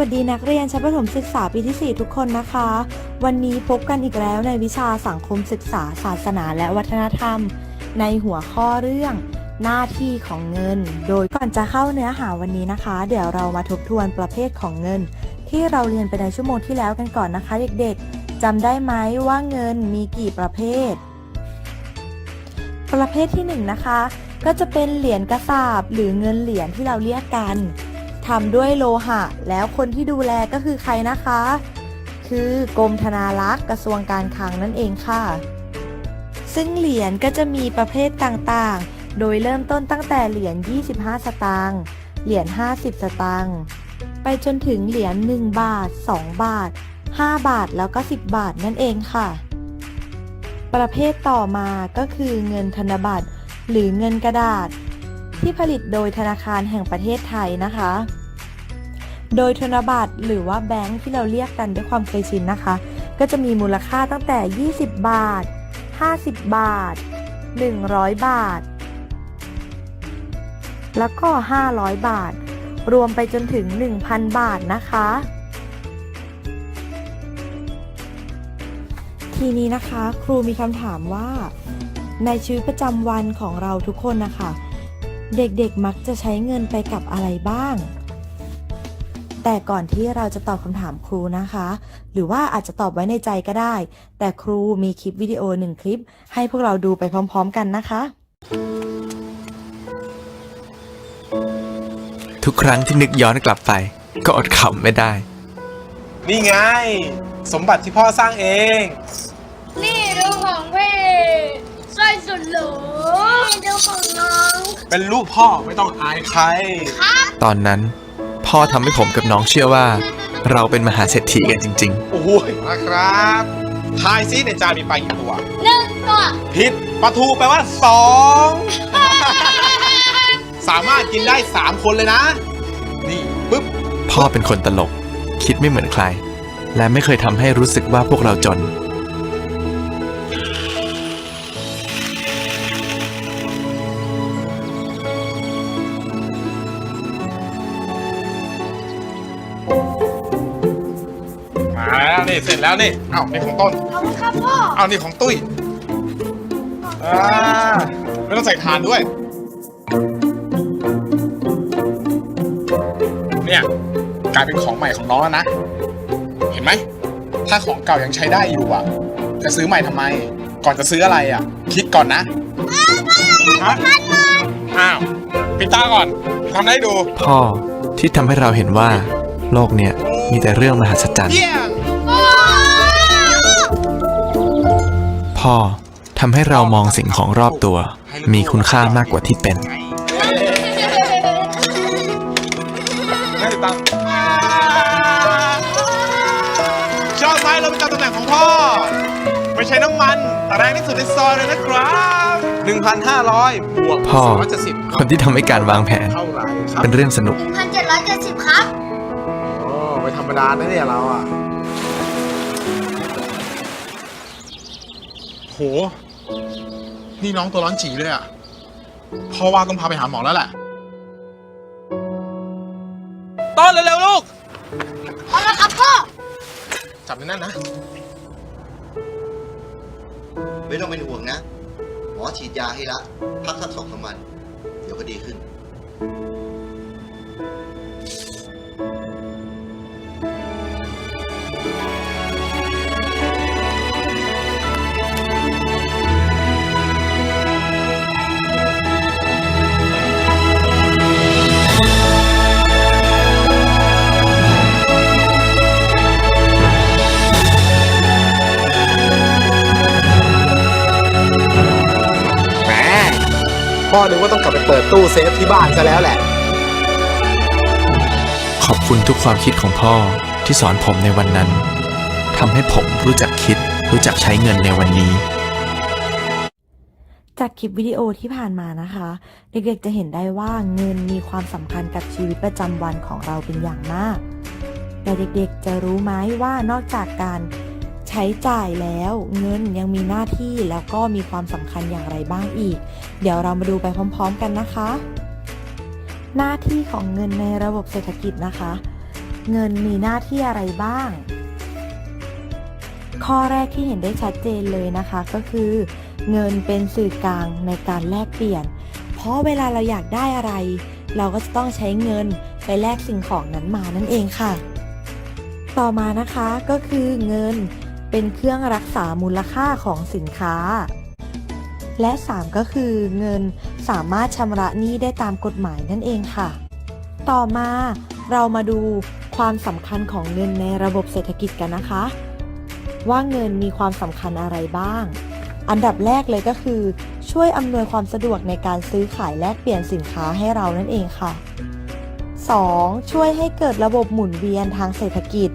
วัสดีนักเรียนชั้นประถมศึกษาปีที่ 4 ทุกคนนะคะ วันนี้พบกันอีกแล้วในวิชาสังคมศึกษาศาสนาและวัฒนธรรม ในหัวข้อเรื่อง หน้าที่ของเงิน โดยก่อนจะเข้าเนื้อหาวันนี้นะคะ เดี๋ยวเรามาทบทวนประเภทของเงิน ที่เราเรียนไปในชั่วโมงที่แล้วกันก่อนนะคะ เด็กๆจำได้ไหมว่าเงินมีกี่ประเภท ประเภทที่หนึ่งนะคะ ก็จะเป็นเหรียญกระสาบหรือเงินเหรียญที่เราเรียกกัน ทำด้วยโลหะ แล้วคนที่ดูแลก็คือใครนะคะ คือกรมธนารักษ์กระทรวงการคลังนั่นเองค่ะ ซึ่งเหรียญก็จะมีประเภทต่างๆ โดยเริ่มต้นตั้งแต่เหรียญ 25 สตางค์เหรียญ 50 สตางค์ไปจนถึงเหรียญ 1 บาท 2 บาท 5 บาทแล้วก็ 10 บาทนั่นเองค่ะ ประเภทต่อมาก็คือเงินธนบัตร หรือเงินกระดาษ ที่ผลิตโดยธนาคารแห่งประเทศไทยนะคะ โดยธนบัตรหรือว่าแบงค์ที่เราเรียกกันด้วยความเคยชินนะคะ ก็จะมีมูลค่าตั้งแต่ 20 บาท 50 บาท 100 บาท แล้วก็ 500 บาท รวมไปจนถึง 1,000 บาทนะคะทีนี้นะคะครูมีคำถามว่า ในชีวิตประจำวันของเราทุกคนนะคะ เด็กๆมักจะใช้เงินไปกับอะไรบ้าง แต่ก่อนที่เราจะตอบคำถามครูนะคะ หรือว่าอาจจะตอบไว้ในใจก็ได้ แต่ครูมีคลิปวิดีโอหนึ่งคลิป ให้พวกเราดูไปพร้อม ๆ กันนะคะ ทุกครั้งที่นึกย้อนกลับไป ก็อดขำไม่ได้ นี่ไง สมบัติที่พ่อสร้างเอง นี่ดูของพี่สร้อยสุดหรูนี่ดูของน้อง เป็นรูปพ่อไม่ต้องอายใคร ตอนนั้น พ่อทำให้ผมกับน้องเชื่อว่า เราเป็นมหาเศรษฐีกันจริง โอ้ยนะครับทายซิในจานมีปลากี่ตัว หนึ่งตัวผิดปลาทูแปลว่าสอง สามารถกินได้ 3 คนเลยนะ นี่ปึ๊บ ๆ พ่อเป็นคนตลก คิดไม่เหมือนใคร และไม่เคยทำให้รู้สึกว่าพวกเราจน มาแล้วนี่เสร็จแล้วนี่เอ้านี่ของต้น ขอบคุณครับพ่อเอานี่ของตุ้ยอ่าไม่ต้องใส่ทานด้วย เนี่ยกลายเป็นของใหม่ของน้องแล้วนะ เห็นไหม ถ้าของเก่ายังใช้ได้อยู่อะ จะซื้อใหม่ทำไม ก่อนจะซื้ออะไรอะ คิดก่อนนะฮะอ้าวปิดตาก่อนทำได้ดู พ่อที่ทำให้เราเห็นว่า โลกเนี่ยมีแต่เรื่องมหัศจรรย์เยี่ยมพ่อทำให้เรามองสิ่งของรอบตัว มีคุณค่ามากกว่าที่เป็นไม่ติดตามชอบไหมเราประจำตำแหน่งของพ่อ ไม่ใช้น้ำมันแต่แรงที่สุดในซอยเลยนะครับ 1,500 บวกพ่อ270คนที่ทำให้การวางแผน เท่าไหร่ครับ เป็นเรื่องสนุกพันเจ็ดร้อยเจ็ดสิบครับโอ้ ไม่ธรรมดานะเนี่ยเราอะ โห นี่น้องตัวร้อนจีเลยอะพ่อว่าต้องพาไปหาหมอแล้วแหละ ต้นเร็วๆลูก เอาละครับพ่อ จับในนั่นนะ ไม่ต้องเป็นห่วงนะ หมอฉีดยาให้ละ พักสักสองสามวัน เดี๋ยวก็ดีขึ้น พ่อนึกว่าต้องกลับไปเปิดตู้เซฟที่บ้านซะแล้วแหละ ขอบคุณทุกความคิดของพ่อที่สอนผมในวันนั้นทำให้ผมรู้จักคิด รู้จักใช้เงินในวันนี้ จากคลิปวิดีโอที่ผ่านมานะคะ เด็กๆจะเห็นได้ว่าเงินมีความสำคัญกับชีวิตประจำวันของเราเป็นอย่างมาก แต่เด็กๆจะรู้ไหมว่านอกจากการใช้จ่ายแล้วเงินยังมีหน้าที่แล้วก็มีความสำคัญอย่างไรบ้างอีก เดี๋ยวเรามาดูไปพร้อม ๆ กันนะคะ หน้าที่ของเงินในระบบเศรษฐกิจนะคะ เงินมีหน้าที่อะไรบ้าง ข้อแรกที่เห็นได้ชัดเจนเลยนะคะ ก็คือ เงินเป็นสื่อกลางในการแลกเปลี่ยน เพราะเวลาเราอยากได้อะไร เราก็จะต้องใช้เงินไปแลกสิ่งของนั้นมานั่นเองค่ะต่อมานะคะก็คือเงิน เป็นเครื่องรักษามูลค่าของสินค้า และ 3 ก็คือเงินสามารถชำระหนี้ได้ตามกฎหมายนั่นเองค่ะ ต่อมาเรามาดูความสำคัญของเงินในระบบเศรษฐกิจกันนะคะ ว่าเงินมีความสำคัญอะไรบ้าง อันดับแรกเลยก็คือ ช่วยอำนวยความสะดวกในการซื้อขายแลกเปลี่ยนสินค้าให้เรานั่นเองค่ะ 2. ช่วยให้เกิดระบบหมุนเวียนทางเศรษฐกิจ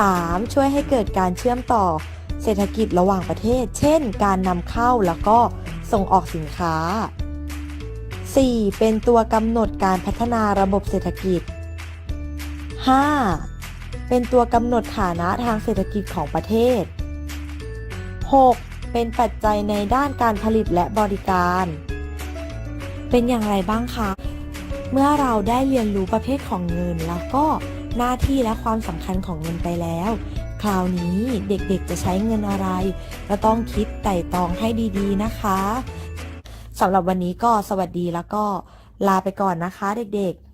3. ช่วยให้เกิดการเชื่อมต่อเศรษฐกิจระหว่างประเทศ เช่น การนำเข้าแล้วก็ส่งออกสินค้า 4. เป็นตัวกำหนดการพัฒนาระบบเศรษฐกิจ 5. เป็นตัวกำหนดฐานะทางเศรษฐกิจของประเทศ 6. เป็นปัจจัยในด้านการผลิตและบริการ เป็นอย่างไรบ้างคะ เมื่อเราได้เรียนรู้ประเภทของเงินแล้วก็ หน้าที่และความสำคัญของเงินไปแล้ว คราวนี้เด็กๆจะใช้เงินอะไร ก็ต้องคิดไต่ตองให้ดีๆนะคะสำหรับวันนี้ก็สวัสดีแล้วก็ลาไปก่อนนะคะเด็กๆ